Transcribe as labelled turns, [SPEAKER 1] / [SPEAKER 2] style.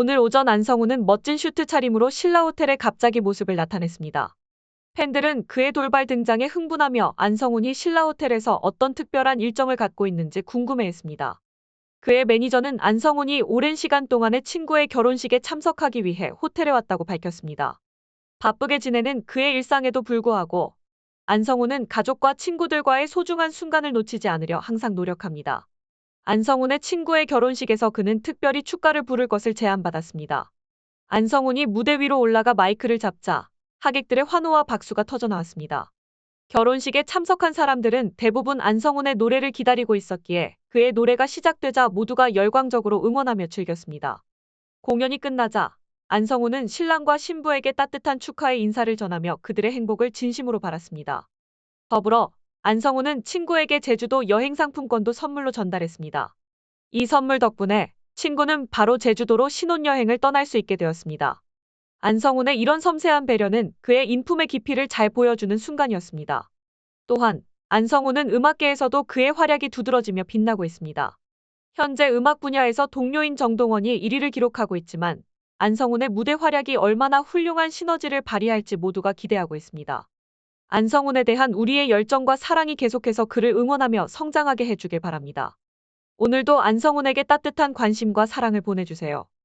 [SPEAKER 1] 오늘 오전 안성우는 멋진 슈트 차림으로 신라 호텔에 갑자기 모습을 나타냈습니다. 팬들은 그의 돌발 등장에 흥분하며 안성훈이 신라 호텔에서 어떤 특별한 일정을 갖고 있는지 궁금해했습니다. 그의 매니저는 안성훈이 오랜 시간 동안의 친구의 결혼식에 참석하기 위해 호텔에 왔다고 밝혔습니다. 바쁘게 지내는 그의 일상에도 불구하고 안성훈은 가족과 친구들과의 소중한 순간을 놓치지 않으려 항상 노력합니다. 안성훈의 친구의 결혼식에서 그는 특별히 축가를 부를 것을 제안받았습니다. 안성훈이 무대 위로 올라가 마이크를 잡자 하객들의 환호와 박수가 터져 나왔습니다. 결혼식에 참석한 사람들은 대부분 안성훈의 노래를 기다리고 있었기에 그의 노래가 시작되자 모두가 열광적으로 응원하며 즐겼습니다. 공연이 끝나자 안성훈은 신랑과 신부에게 따뜻한 축하의 인사를 전하며 그들의 행복을 진심으로 바랐습니다. 더불어 안성훈은 친구에게 제주도 여행 상품권도 선물로 전달했습니다. 이 선물 덕분에 친구는 바로 제주도로 신혼여행을 떠날 수 있게 되었습니다. 안성훈의 이런 섬세한 배려는 그의 인품의 깊이를 잘 보여주는 순간이었습니다. 또한 안성훈은 음악계에서도 그의 활약이 두드러지며 빛나고 있습니다. 현재 음악 분야에서 동료인 정동원이 1위를 기록하고 있지만 안성훈의 무대 활약이 얼마나 훌륭한 시너지를 발휘할지 모두가 기대하고 있습니다. 안성훈에 대한 우리의 열정과 사랑이 계속해서 그를 응원하며 성장하게 해주길 바랍니다. 오늘도 안성훈에게 따뜻한 관심과 사랑을 보내주세요.